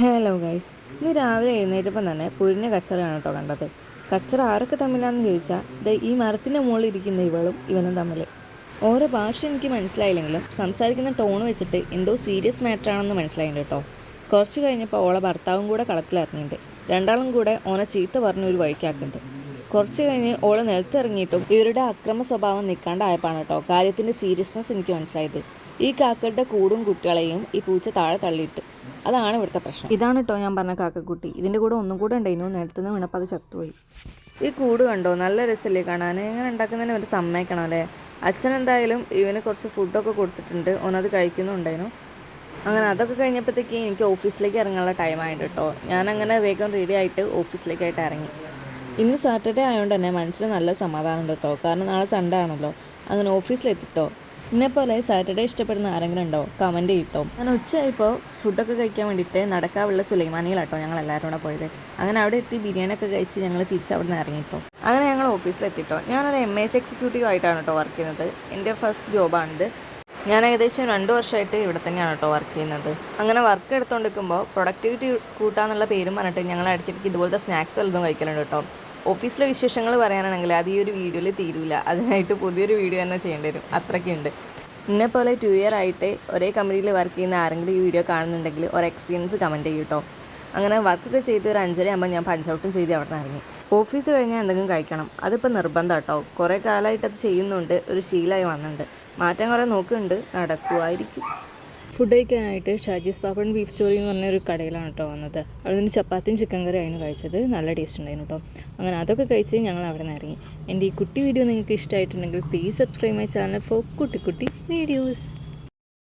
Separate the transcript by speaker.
Speaker 1: Hello guys ഇന്ന് രാവിലെ എഴുന്നേറ്റപ്പം തന്നെ പുരിഞ്ഞ കച്ചറയാണ് കേട്ടോ കണ്ടത്. കച്ചറ ആരൊക്കെ തമ്മിലാണെന്ന് ചോദിച്ചാൽ ദേ ഈ മരത്തിന്റെ മുകളിൽ ഇരിക്കുന്ന ഇവളും ഇവനും തമ്മിൽ ഓരോ ഭാഷ എനിക്ക് മനസ്സിലായില്ലെങ്കിലും സംസാരിക്കുന്ന ടോൺ വെച്ചിട്ട് എന്തോ സീരിയസ് മാറ്റർ ആണെന്ന് മനസ്സിലായിട്ടുണ്ട് കേട്ടോ. കുറച്ച് കഴിഞ്ഞപ്പോൾ ഓളെ ഭർത്താവും കൂടെ കളത്തിലിറങ്ങിയിട്ടുണ്ട് രണ്ടാളും കൂടെ ഓനെ ചീത്ത പറഞ്ഞ് ഒരു വഴിക്കാക്കുന്നുണ്ട് കുറച്ച് കഴിഞ്ഞ് ഓൾ നിലത്തിറങ്ങിയിട്ടും ഇവരുടെ അക്രമ സ്വഭാവം നിൽക്കാണ്ടായപ്പോഴാണ് കേട്ടോ കാര്യത്തിന്റെ സീരിയസ്നെസ് എനിക്ക് മനസ്സിലായത്. ഈ കാക്കയുടെ കൂടും കുട്ടികളെയും ഈ പൂച്ച താഴെ തള്ളിയിട്ട്. അതാണ് ഇവിടുത്തെ പ്രശ്നം. ഇതാണ് കേട്ടോ ഞാൻ പറഞ്ഞ കാക്കക്കുട്ടി. ഇതിന്റെ കൂടെ ഒന്നും കൂടെ ഉണ്ടായിരുന്നു നിലത്തുനിന്ന് വീണപ്പോൾ അത് ചത്തുപോയി. ഈ കൂട് കണ്ടോ? നല്ല രസമല്ലേ കാണാൻ. ഇങ്ങനെ ഉണ്ടാക്കുന്നതിന് ഒരു സമ്മതിക്കണം അല്ലേ? അച്ഛൻ എന്തായാലും ഇവന് കുറച്ച് ഫുഡൊക്കെ കൊടുത്തിട്ടുണ്ട്. ഓനത് കഴിക്കുന്നുണ്ടായിരുന്നു അങ്ങനെ അതൊക്കെ കഴിഞ്ഞപ്പോഴത്തേക്ക് എനിക്ക് ഓഫീസിലേക്ക് ഇറങ്ങാനുള്ള ടൈം ആയിട്ട് കേട്ടോ ഞാനങ്ങനെ വേഗം റെഡി ആയിട്ട് ഓഫീസിലേക്കായിട്ട് ഇറങ്ങി. ഇന്ന് സാറ്റർഡേ ആയതുകൊണ്ട് തന്നെ മനസ്സിൽ നല്ല സമാധാനം കേട്ടോ കാരണം നാളെ സൺഡേ ആണല്ലോ. അങ്ങനെ ഓഫീസിലെത്തിട്ടോ എന്നെപ്പോലെ സാറ്റർഡേ ഇഷ്ടപ്പെടുന്ന ആരെങ്കിലും ഉണ്ടോ? കമന്റ് ചെയ്യട്ടോ ഞാൻ ഉച്ചയായപ്പോൾ ഫുഡൊക്കെ കഴിക്കാൻ വേണ്ടിയിട്ട് നടക്കാവുള്ള സുലൈമാനിയിലാട്ടോ ഞങ്ങൾ എല്ലാവരും കൂടെ പോയത്. അങ്ങനെ അവിടെ എത്തി ബിരിയാണി ഒക്കെ കഴിച്ച് ഞങ്ങൾ തിരിച്ച് അവിടെ നിന്ന് ഇറങ്ങിട്ടോ അങ്ങനെ ഞങ്ങൾ ഓഫീസിലെത്തിട്ടോ. ഞാനൊരു എം എസ് എക്സിക്യൂട്ടീവ് ആയിട്ടാണ് കേട്ടോ വർക്ക് ചെയ്യുന്നത്. എന്റെ ഫസ്റ്റ് ജോബാണിത് ഞാൻ ഏകദേശം രണ്ട് വർഷമായിട്ട് ഇവിടെ തന്നെയാണ് കേട്ടോ വർക്ക് ചെയ്യുന്നത്. അങ്ങനെ വർക്ക് എടുത്തുകൊണ്ടിരിക്കുമ്പോൾ പ്രൊഡക്ടിവിറ്റി കൂട്ടാന്നുള്ള പേരും പറഞ്ഞിട്ട് ഞങ്ങൾ ഇടയ്ക്കിടയ്ക്ക് ഇതുപോലത്തെ സ്നാക്സ് വല്ലതും കഴിക്കലുണ്ട് കേട്ടോ. ഓഫീസിലെ വിശേഷങ്ങൾ പറയാനാണെങ്കിൽ അത് ഈ ഒരു വീഡിയോയിൽ തീരില്ല അതിനായിട്ട് പുതിയൊരു വീഡിയോ തന്നെ ചെയ്യേണ്ടി വരും. അത്രയ്ക്കുണ്ട്. എന്നെ പോലെ ടു ഇയർ ആയിട്ട് ഒരേ കമ്പനിയിൽ വർക്ക് ചെയ്യുന്ന ആരെങ്കിലും ഈ വീഡിയോ കാണുന്നുണ്ടെങ്കിൽ ഒരു എക്സ്പീരിയൻസ് കമന്റ് ചെയ്യും കേട്ടോ അങ്ങനെ വർക്കൊക്കെ ചെയ്ത് ഒരു അഞ്ചര ആകുമ്പോൾ ഞാൻ പഞ്ചൗട്ടും ചെയ്ത് അവിടെ ഇറങ്ങി. ഓഫീസ് കഴിഞ്ഞാൽ എന്തെങ്കിലും കഴിക്കണം. അതിപ്പോൾ നിർബന്ധം കേട്ടോ കുറേ കാലമായിട്ട് അത് ചെയ്യുന്നുണ്ട്. ഒരു ശീലമായി വന്നിട്ടുണ്ട് മാറ്റം കുറേ നോക്കുന്നുണ്ട് നടക്കുമായിരിക്കും ഫുഡ് കഴിക്കാനായിട്ട് ഷാജീസ് പാപ്പൻ ബീഫ് സ്റ്റോറി എന്ന് പറഞ്ഞ ഒരു കടയിലാണ് കേട്ടോ വന്നത്. അവിടെ നിന്ന് ചപ്പാത്തിയും ചിക്കൻ കറിയായിരുന്നു കഴിച്ചത്. നല്ല ടേസ്റ്റ് ഉണ്ടായിരുന്നു കേട്ടോ. അങ്ങനെ അതൊക്കെ കഴിച്ച് ഞങ്ങൾ അവിടെ നിന്ന് ഇറങ്ങി. എന്റെ ഈ കുട്ടി വീഡിയോ നിങ്ങൾക്ക് ഇഷ്ടമായിട്ടുണ്ടെങ്കിൽ please subscribe my channel for കുട്ടി കുട്ടി വീഡിയോസ്